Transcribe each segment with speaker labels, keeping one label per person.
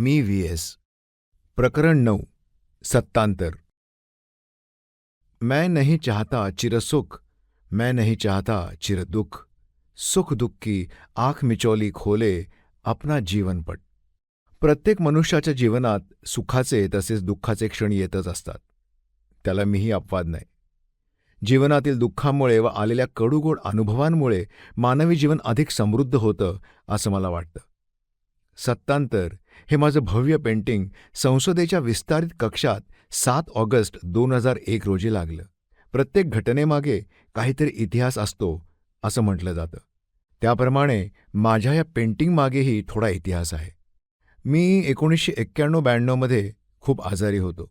Speaker 1: मी V S. प्रकरण नऊ. सत्तांतर. मैं नहीं चाहता चिरसुख मैं नहीं चाहता चिरदुख. सुख दुःख की आंख मिचोली खोले अपना जीवनपट प्रत्येक मनुष्याच्या जीवनात सुखाचे तसेच दुःखाचे क्षण येतच असतात. त्याला मीही अपवाद नाही. जीवनातील दुःखामुळे व आलेल्या कडूगोड अनुभवांमुळे मानवी जीवन अधिक समृद्ध होतं असं मला वाटतं. सत्तांतर. हे माझं भव्य पेंटिंग संसदेच्या विस्तारित कक्षात सात ऑगस्ट दोन हजार एक रोजी लागलं. प्रत्येक घटनेमागे काहीतरी इतिहास असतो असं म्हटलं जातं. त्याप्रमाणे माझ्या या पेंटिंगमागेही थोडा इतिहास आहे. मी एकोणीसशे एक्क्याण्णव ब्याण्णवमध्ये खूप आजारी होतो.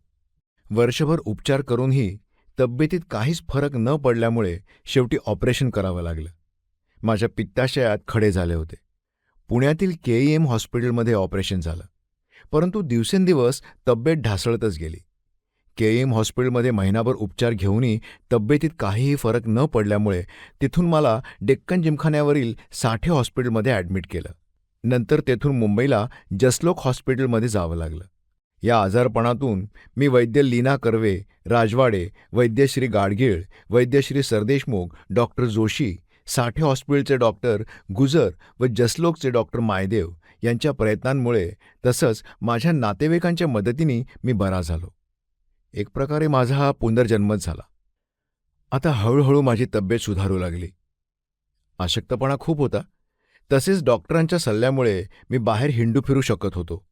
Speaker 1: वर्षभर उपचार करूनही तब्येतीत काहीच फरक न पडल्यामुळे शेवटी ऑपरेशन करावं लागलं. माझ्या पित्ताशयात खडे झाले होते. पुण्यातील के ई एम हॉस्पिटलमध्ये ऑपरेशन झालं. परंतु दिवसेंदिवस तब्येत ढासळतच गेली. के ई एम हॉस्पिटलमध्ये महिनाभर उपचार घेऊनही तब्येतीत काहीही फरक न पडल्यामुळे तिथून मला डेक्कन जिमखान्यावरील साठे हॉस्पिटलमध्ये ॲडमिट केलं. नंतर तेथून मुंबईला जसलोक हॉस्पिटलमध्ये जावं लागलं. या आजारपणातून मी वैद्य लीना कर्वे राजवाडे वैद्यश्री गाडगीळ वैद्यश्री सरदेशमुख डॉक्टर जोशी साठे हॉस्पिटलचे डॉक्टर गुजर व जसलोकचे डॉक्टर मायदेव यांच्या प्रयत्नांमुळे तसंच माझ्या नातेवाईकांच्या मदतीने मी बरा झालो. एक प्रकारे माझा हा पुनर्जन्मच झाला. आता हळूहळू माझी तब्येत सुधारू लागली. अशक्तपणा खूप होता. तसेच डॉक्टरांच्या सल्ल्यामुळे मी बाहेर हिंडू फिरू शकत होतो.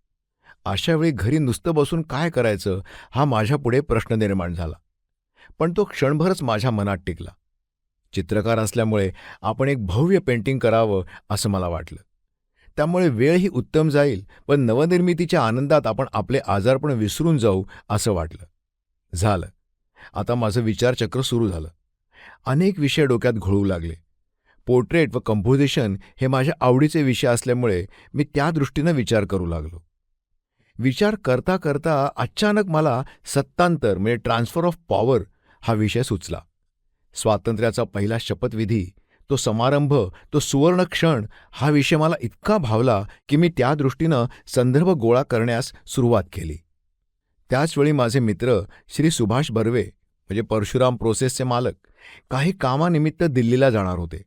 Speaker 1: अशावेळी घरी नुसतं बसून काय करायचं हा माझ्यापुढे प्रश्न निर्माण झाला. पण तो क्षणभरच माझ्या मनात टिकला. चित्रकार असल्यामुळे आपण एक भव्य पेंटिंग करावं असं मला वाटलं. त्यामुळे वेळही उत्तम जाईल पण नवनिर्मितीच्या आनंदात आपण आपले आजारपण विसरून जाऊ असं वाटलं. झालं. आता माझं विचारचक्र सुरू झालं. अनेक विषय डोक्यात घोळू लागले. पोर्ट्रेट व कंपोजिशन हे माझ्या आवडीचे विषय असल्यामुळे मी त्या दृष्टीनं विचार करू लागलो. विचार करता करता अचानक मला सत्तांतर म्हणजे ट्रान्सफर ऑफ पॉवर हा विषय सुचला. स्वातंत्र्याचा पहिला शपथविधी तो समारंभ तो सुवर्ण क्षण हा विषय मला इतका भावला की मी त्या दृष्टीनं संदर्भ गोळा करण्यास सुरुवात केली. त्याचवेळी माझे मित्र श्री सुभाष बर्वे म्हणजे परशुराम प्रोसेसचे मालक काही कामानिमित्त दिल्लीला जाणार होते.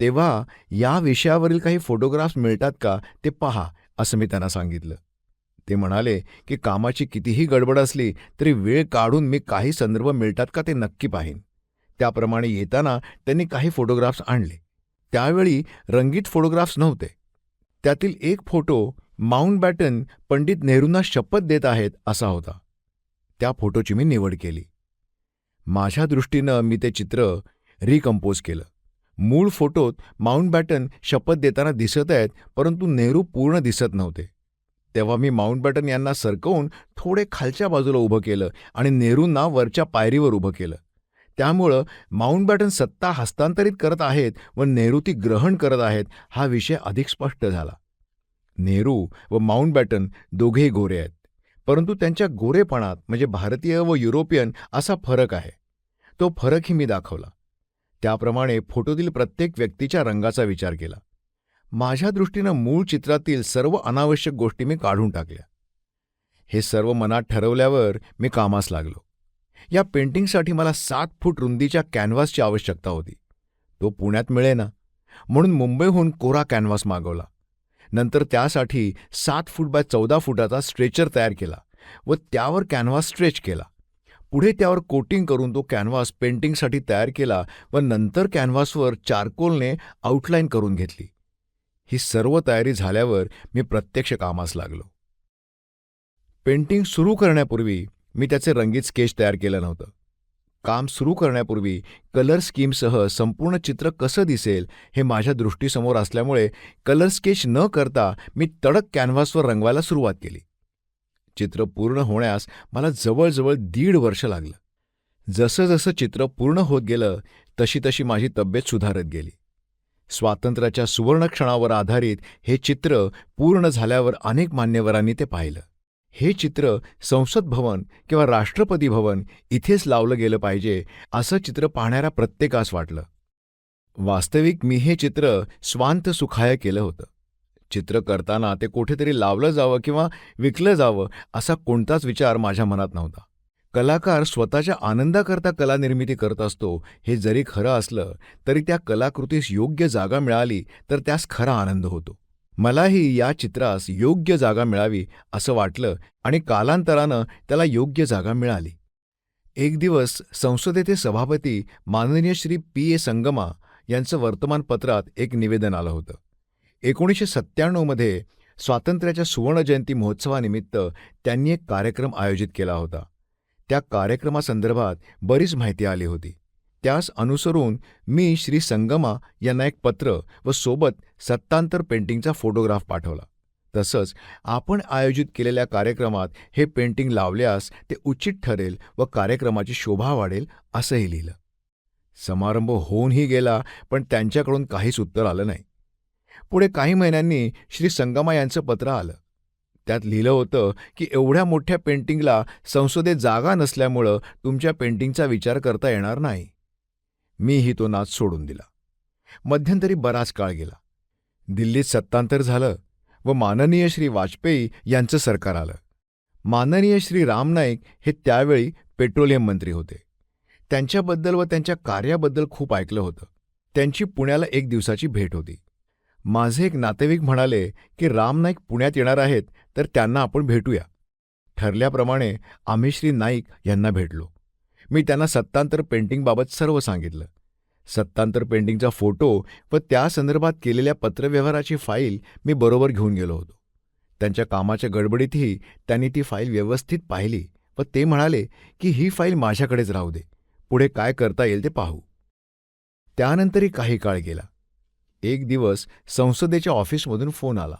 Speaker 1: तेव्हा या विषयावरील काही फोटोग्राफ्स मिळतात का ते पहा असं मी त्यांना सांगितलं. ते म्हणाले की कामाची कितीही गडबड असली तरी वेळ काढून मी काही संदर्भ मिळतात का ते नक्की पाहीन. त्याप्रमाणे येताना त्यांनी काही फोटोग्राफ्स आणले. त्यावेळी रंगीत फोटोग्राफ्स नव्हते. त्यातील एक फोटो माउंट बॅटन पंडित नेहरूंना शपथ देत आहेत असा होता. त्या फोटोची मी निवड केली. माझ्या दृष्टीनं मी ते चित्र रिकम्पोज केलं. मूळ फोटोत माउंट बॅटन शपथ देताना दिसत आहेत परंतु नेहरू पूर्ण दिसत नव्हते. तेव्हा मी माउंट बॅटन यांना सरकवून थोडे खालच्या बाजूला उभं केलं आणि नेहरूंना वरच्या पायरीवर उभं केलं. त्यामुळं माउंटबॅटन सत्ता हस्तांतरित करत आहेत व नेहरू ती ग्रहण करत आहेत हा विषय अधिक स्पष्ट झाला. नेहरू व माउंटबॅटन दोघेही गोरे आहेत. परंतु त्यांच्या गोरेपणात म्हणजे भारतीय व युरोपियन असा फरक आहे. तो फरकही मी दाखवला. त्याप्रमाणे फोटोतील प्रत्येक व्यक्तीच्या रंगाचा विचार केला. माझ्या दृष्टीनं मूळ चित्रातील सर्व अनावश्यक गोष्टी मी काढून टाकल्या. हे सर्व मनात ठरवल्यावर मी कामास लागलो. या पेंटिंगसाठी मला सात फूट रुंदीच्या कॅनव्हासची आवश्यकता होती. तो पुण्यात मिळेना. म्हणून मुंबईहून कोरा कॅनव्हास मागवला. नंतर त्यासाठी सात फूट बाय चौदा फुटाचा स्ट्रेचर तयार केला व त्यावर कॅनव्हास स्ट्रेच केला. पुढे त्यावर कोटिंग करून तो कॅनव्हास पेंटिंगसाठी तयार केला व नंतर कॅनव्हासवर चारकोलने आउटलाईन करून घेतली. ही सर्व तयारी झाल्यावर मी प्रत्यक्ष कामास लागलो. पेंटिंग सुरू करण्यापूर्वी मी त्याचे रंगीत स्केच तयार केलं नव्हतं. काम सुरू करण्यापूर्वी कलर स्कीमसह संपूर्ण चित्र कसं दिसेल हे माझ्या दृष्टीसमोर असल्यामुळे कलर स्केच न करता मी तडक कॅनव्हासवर रंगवायला सुरुवात केली. चित्र पूर्ण होण्यास मला जवळजवळ दीड वर्ष लागलं. जसं जसं चित्र पूर्ण होत गेलं तशी तशी माझी तब्येत सुधारत गेली. स्वातंत्र्याच्या सुवर्णक्षणावर आधारित हे चित्र पूर्ण झाल्यावर अनेक मान्यवरांनी ते पाहिलं. हे चित्र संसद भवन किंवा राष्ट्रपती भवन इथेच लावलं गेलं पाहिजे असं चित्र पाहणाऱ्या प्रत्येकास वाटलं. वास्तविक मी हे चित्र स्वांत सुखाय केलं होतं. चित्र करताना ते कुठेतरी लावलं जावं किंवा विकलं जावं असा कोणताच विचार माझ्या मनात नव्हता. कलाकार स्वतःच्या आनंदाकरता कलानिर्मिती करत असतो हे जरी खरं असलं तरी त्या कलाकृतीस योग्य जागा मिळाली तर त्यास खरा आनंद होतो. मलाही या चित्रास योग्य जागा मिळावी असं वाटलं आणि कालांतरानं त्याला योग्य जागा मिळाली. एक दिवस संसदेचे सभापती माननीय श्री पी ए संगमा यांचं वर्तमानपत्रात एक निवेदन आलं होतं. एकोणीसशे सत्त्याण्णवमध्ये स्वातंत्र्याच्या सुवर्णजयंती महोत्सवानिमित्त त्यांनी एक कार्यक्रम आयोजित केला होता. त्या कार्यक्रमासंदर्भात बरीच माहिती आली होती. त्यास अनुसरून मी श्री संगमा यांना एक पत्र व सोबत सत्तांतर पेंटिंगचा फोटोग्राफ पाठवला. तसंच आपण आयोजित केलेल्या कार्यक्रमात हे पेंटिंग लावल्यास ते उचित ठरेल व कार्यक्रमाची शोभा वाढेल असंही लिहिलं. समारंभ होऊनही गेला पण त्यांच्याकडून काहीच उत्तर आलं नाही. पुढे काही महिन्यांनी श्री संगमा यांचं पत्र आलं. त्यात लिहिलं होतं की एवढ्या मोठ्या पेंटिंगला संसदेत जागा नसल्यामुळं तुमच्या पेंटिंगचा विचार करता येणार नाही. मीही तो नाच सोडून दिला. मध्यंतरी बराच काळ गेला. दिल्लीत सत्तांतर झालं व माननीय श्री वाजपेयी यांचं सरकार आलं. माननीय श्री राम नाईक हे त्यावेळी पेट्रोलियम मंत्री होते. त्यांच्याबद्दल व त्यांच्या कार्याबद्दल खूप ऐकलं होतं. त्यांची पुण्याला एक दिवसाची भेट होती. माझे एक नातेवाईक म्हणाले की राम नाईक पुण्यात येणार आहेत तर त्यांना आपण भेटूया. ठरल्याप्रमाणे आम्ही श्री नाईक यांना भेटलो. मी त्यांना सत्तांतर पेंटिंगबाबत सर्व सांगितलं. सत्तांतर पेंटिंगचा फोटो व त्या संदर्भात केलेल्या पत्रव्यवहाराची फाईल मी बरोबर घेऊन गेलो होतो. त्यांच्या कामाच्या गडबडीतही त्यांनी ती फाईल व्यवस्थित पाहिली व ते म्हणाले की ही फाईल माझ्याकडेच राहू दे. पुढे काय करता येईल ते पाहू. त्यानंतरही काही काळ गेला. एक दिवस संसदेच्या ऑफिसमधून फोन आला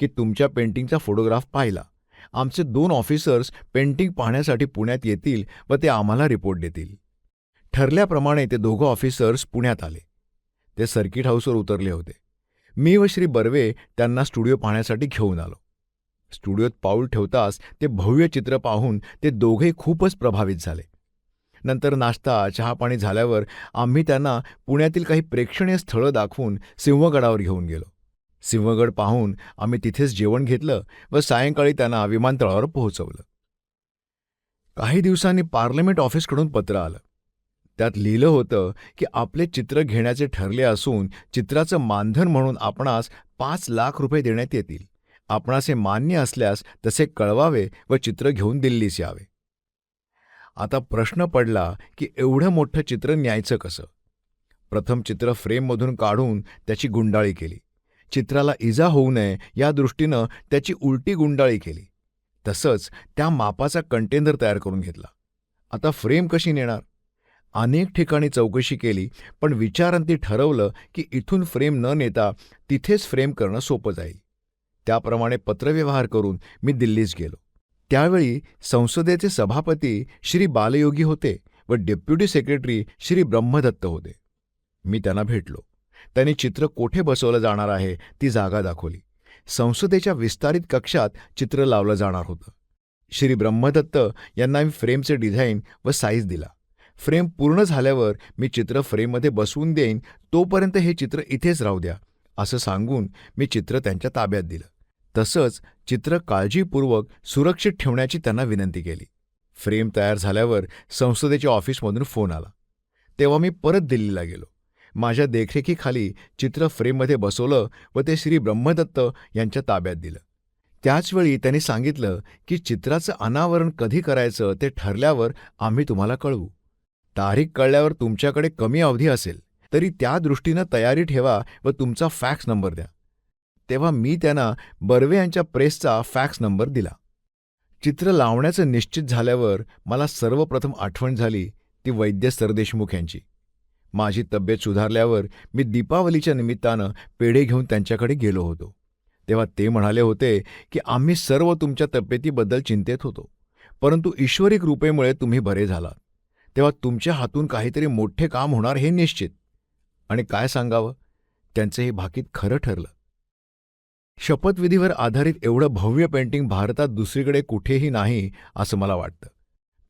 Speaker 1: की तुमच्या पेंटिंगचा फोटोग्राफ पाहिला. आमचे दोन ऑफिसर्स पेंटिंग पाहण्यासाठी पुण्यात येतील व ते आम्हाला रिपोर्ट देतील. ठरल्याप्रमाणे ते दोघं ऑफिसर्स पुण्यात आले. ते सर्किट हाऊसवर उतरले होते. मी व श्री बर्वे त्यांना स्टुडिओ पाहण्यासाठी घेऊन आलो. स्टुडिओत पाऊल ठेवताच ते भव्य चित्र पाहून ते दोघे खूपच प्रभावित झाले. नंतर नाश्ता चहापाणी झाल्यावर आम्ही त्यांना पुण्यातील काही प्रेक्षणीय स्थळं दाखवून सिंहगडावर घेऊन गेलो. सिंहगड पाहून आम्ही तिथेच जेवण घेतलं व सायंकाळी त्यांना विमानतळावर पोहोचवलं. काही दिवसांनी पार्लमेंट ऑफिसकडून पत्र आलं. त्यात लिहिलं होतं की आपले चित्र घेण्याचे ठरले असून चित्राचं मानधन म्हणून आपणास पाच लाख रुपये देण्यात येतील. आपणास हे मान्य असल्यास तसे कळवावे व चित्र घेऊन दिल्लीस यावे. आता प्रश्न पडला की एवढं मोठं चित्र न्यायचं कसं? प्रथम चित्र फ्रेममधून काढून त्याची गुंडाळी केली. चित्राला इजा होऊ नये या दृष्टीनं त्याची उलटी गुंडाळी केली. तसंच त्या मापाचा कंटेनर तयार करून घेतला. आता फ्रेम कशी नेणार? अनेक ठिकाणी चौकशी केली पण विचारांती ठरवलं की इथून फ्रेम न नेता तिथेच फ्रेम करणं सोपं जाईल. त्याप्रमाणे पत्रव्यवहार करून मी दिल्लीस गेलो. त्यावेळी संसदेचे सभापती श्री बालयोगी होते व डेप्युटी सेक्रेटरी श्री ब्रह्मदत्त होते. मी त्यांना भेटलो. त्यांनी चित्र कोठे बसवलं जाणार आहे ती जागा दाखवली. संसदेच्या विस्तारित कक्षात चित्र लावलं जाणार होतं. श्री ब्रह्मदत्त यांना मी फ्रेमचे डिझाईन व साईज दिला. फ्रेम पूर्ण झाल्यावर मी चित्र फ्रेममध्ये बसवून देईन तोपर्यंत हे चित्र इथेच राहू द्या असं सांगून मी चित्र त्यांच्या ताब्यात दिलं. तसंच चित्र काळजीपूर्वक सुरक्षित ठेवण्याची त्यांना विनंती केली. फ्रेम तयार झाल्यावर संसदेच्या ऑफिसमधून फोन आला. तेव्हा मी परत दिल्लीला गेलो. माझ्या देखरेखीखाली चित्र फ्रेममध्ये बसवलं व ते श्री ब्रह्मदत्त यांच्या ताब्यात दिलं. त्याचवेळी त्यांनी सांगितलं की चित्राचं अनावरण कधी करायचं ते ठरल्यावर आम्ही तुम्हाला कळवू. तारीख कळल्यावर तुमच्याकडे कमी अवधी असेल तरी त्या दृष्टीनं तयारी ठेवा व तुमचा फॅक्स नंबर द्या. तेव्हा मी त्यांना बर्वे यांच्या प्रेसचा फॅक्स नंबर दिला. चित्र लावण्याचं निश्चित झाल्यावर मला सर्वप्रथम आठवण झाली ती वैद्य सरदेशमुख यांची. माझी तब्येत सुधारल्यावर मी दीपावलीच्या निमित्तानं पेढे घेऊन त्यांच्याकडे गेलो होतो. तेव्हा ते म्हणाले होते की आम्ही सर्व तुमच्या तब्येतीबद्दल चिंतेत होतो परंतु ईश्वरी कृपेमुळे तुम्ही बरे झालात. तेव्हा तुमच्या हातून काहीतरी मोठे काम होणार हे निश्चित. आणि काय सांगावं? त्यांचं हे भाकीत खरं ठरलं. शपथविधीवर आधारित एवढं भव्य पेंटिंग भारतात दुसरीकडे कुठेही नाही असं मला वाटतं.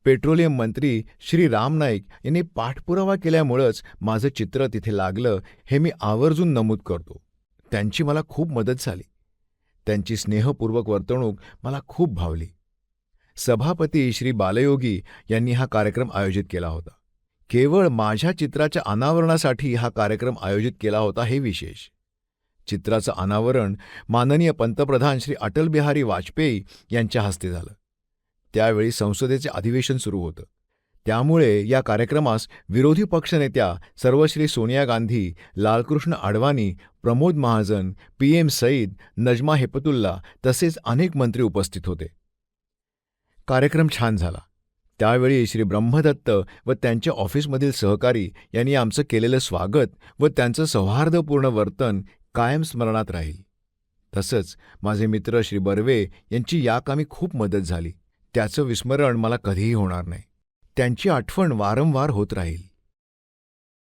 Speaker 1: पेट्रोलियम मंत्री श्री राम नाईक यांनी पाठपुरावा केल्यामुळंच माझं चित्र तिथे लागलं हे मी आवर्जून नमूद करतो. त्यांची मला खूप मदत झाली. त्यांची स्नेहपूर्वक वर्तणूक मला खूप भावली. सभापती श्री बालयोगी यांनी हा कार्यक्रम आयोजित केला होता. केवळ माझ्या चित्राच्या अनावरणासाठी हा कार्यक्रम आयोजित केला होता हे विशेष. चित्राचं अनावरण माननीय पंतप्रधान श्री अटलबिहारी वाजपेयी यांच्या हस्ते झालं. त्यावेळी संसदेचे अधिवेशन सुरू होतं. त्यामुळे या कार्यक्रमास विरोधी पक्षनेत्या सर्वश्री सोनिया गांधी लालकृष्ण आडवाणी प्रमोद महाजन पी एम सईद नजमा हेपतुल्ला तसेच अनेक मंत्री उपस्थित होते. कार्यक्रम छान झाला. त्यावेळी श्री ब्रह्मदत्त व त्यांच्या ऑफिसमधील सहकारी यांनी आमचं केलेलं स्वागत व त्यांचं सौहार्दपूर्ण वर्तन कायम स्मरणात राहील. तसंच माझे मित्र श्री बर्वे यांची या कामी खूप मदत झाली. त्याचं विस्मरण मला कधीही होणार नाही. त्यांची आठवण वारंवार होत राहील.